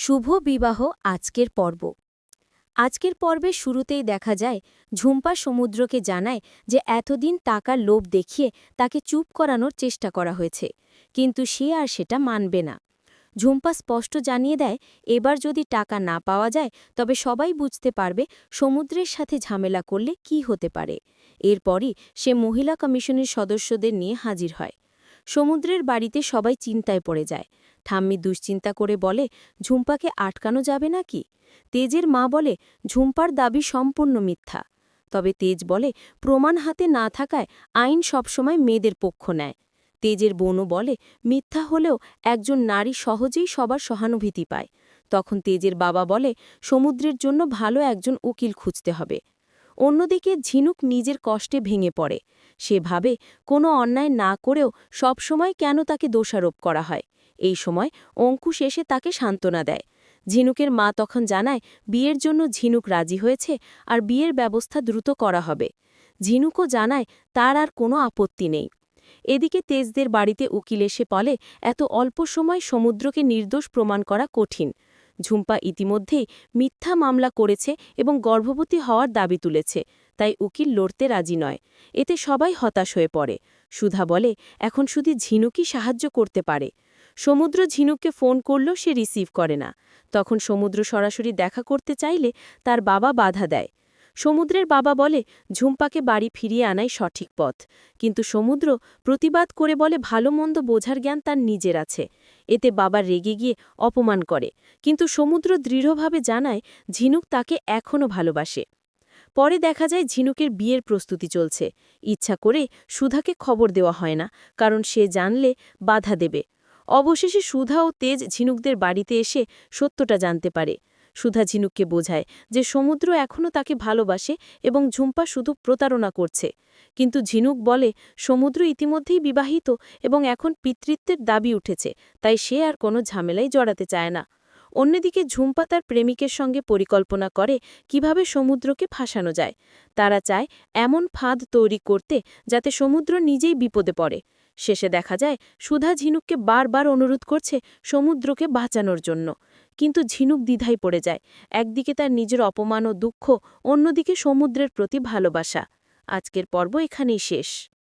শুভ বিবাহ আজকের পর্ব। আজকের পর্বের শুরুতেই দেখা যায়, ঝুম্পা সমুদ্রকে জানায় যে এতদিন টাকার লোভ দেখিয়ে তাকে চুপ করানোর চেষ্টা করা হয়েছে, কিন্তু সে আর সেটা মানবে না। ঝুম্পা স্পষ্ট জানিয়ে দেয়, এবার যদি টাকা না পাওয়া যায়, তবে সবাই বুঝতে পারবে সমুদ্রের সাথে ঝামেলা করলে কি হতে পারে। এরপরই সে মহিলা কমিশনের সদস্যদের নিয়ে হাজির হয়। সমুদ্রের বাড়িতে সবাই চিন্তায় পড়ে যায়। ঠাম্মি দুশ্চিন্তা করে বলে, ঝুম্পাকে আটকানো যাবে নাকি? তেজের মা বলে, ঝুম্পার দাবি সম্পূর্ণ মিথ্যা। তবে তেজ বলে, প্রমাণ হাতে না থাকায় আইন সবসময় মেয়েদের পক্ষ নেয়। তেজের বোনও বলে, মিথ্যা হলেও একজন নারী সহজেই সবার সহানুভূতি পায়। তখন তেজের বাবা বলে, সমুদ্রের জন্য ভালো একজন উকিল খুঁজতে হবে। অন্যদিকে ঝিনুক নিজের কষ্টে ভেঙে পড়ে। সে ভাবে, কোনো অন্যায় না করেও সবসময় কেন তাকে দোষারোপ করা হয়? এই সময় অঙ্কুশ এসে তাকে সান্ত্বনা দেয়। ঝিনুকের মা তখন জানায়, বিয়ের জন্য ঝিনুক রাজি হয়েছে আর বিয়ের ব্যবস্থা দ্রুত করা হবে। ঝিনুকও জানায়, তার আর কোনো আপত্তি নেই। এদিকে তেজদের বাড়িতে উকিল এসে বলে, এত অল্প সময় সমুদ্রকে নির্দোষ প্রমাণ করা কঠিন। ঝুম্পা ইতিমধ্যেই মিথ্যা মামলা করেছে এবং গর্ভবতী হওয়ার দাবি তুলেছে, তাই উকিল লড়তে রাজি নয়। এতে সবাই হতাশ হয়ে পড়ে। সুধা বলে, এখন শুধু ঝিনুকই সাহায্য করতে পারে। সমুদ্র ঝিনুককে ফোন করলেও সে রিসিভ করে না। তখন সমুদ্র সরাসরি দেখা করতে চাইলে তার বাবা বাধা দেয়। সমুদ্রের বাবা বলে ঝুম্পাকে বাড়ি ফিরিয়ে আনাই সঠিক পথ। কিন্তু সমুদ্র প্রতিবাদ করে বলে ভালো মন্দ বোঝার জ্ঞান তার নিজের আছে। এতে বাবা রেগে গিয়ে অপমান করে। কিন্তু সমুদ্র দৃঢ়ভাবে জানায় ঝিনুক তাকে এখনও ভালোবাসে। পরে দেখা যায় ঝিনুকের বিয়ের প্রস্তুতি চলছে। ইচ্ছা করে সুধাকে খবর দেওয়া হয় না, কারণ সে জানলে বাধা দেবে। অবশেষে সুধা ও তেজ ঝিনুকদের বাড়িতে এসে সত্যটা জানতে পারে। সুধা ঝিনুককে বোঝায় যে সমুদ্র এখনও তাকে ভালোবাসে এবং ঝুম্পা শুধু প্রতারণা করছে। কিন্তু ঝিনুক বলে, সমুদ্র ইতিমধ্যেই বিবাহিত এবং এখন পিতৃত্বের দাবি উঠেছে, তাই সে আর কোনো ঝামেলাই জড়াতে চায় না। অন্যদিকে ঝুম্পা তার প্রেমিকের সঙ্গে পরিকল্পনা করে কীভাবে সমুদ্রকে ফাঁসানো যায়। তারা চায় এমন ফাঁদ তৈরি করতে যাতে সমুদ্র নিজেই বিপদে পড়ে। শেষে দেখা যায়, সুধা ঝিনুককে বারবার অনুরোধ করছে সমুদ্রকে বাঁচানোর জন্য। কিন্তু ঝিনুক দ্বিধায় পড়ে যায়। একদিকে তার নিজের অপমান ও দুঃখ, অন্যদিকে সমুদ্রের প্রতি ভালোবাসা। আজকের পর্ব এখানেই শেষ।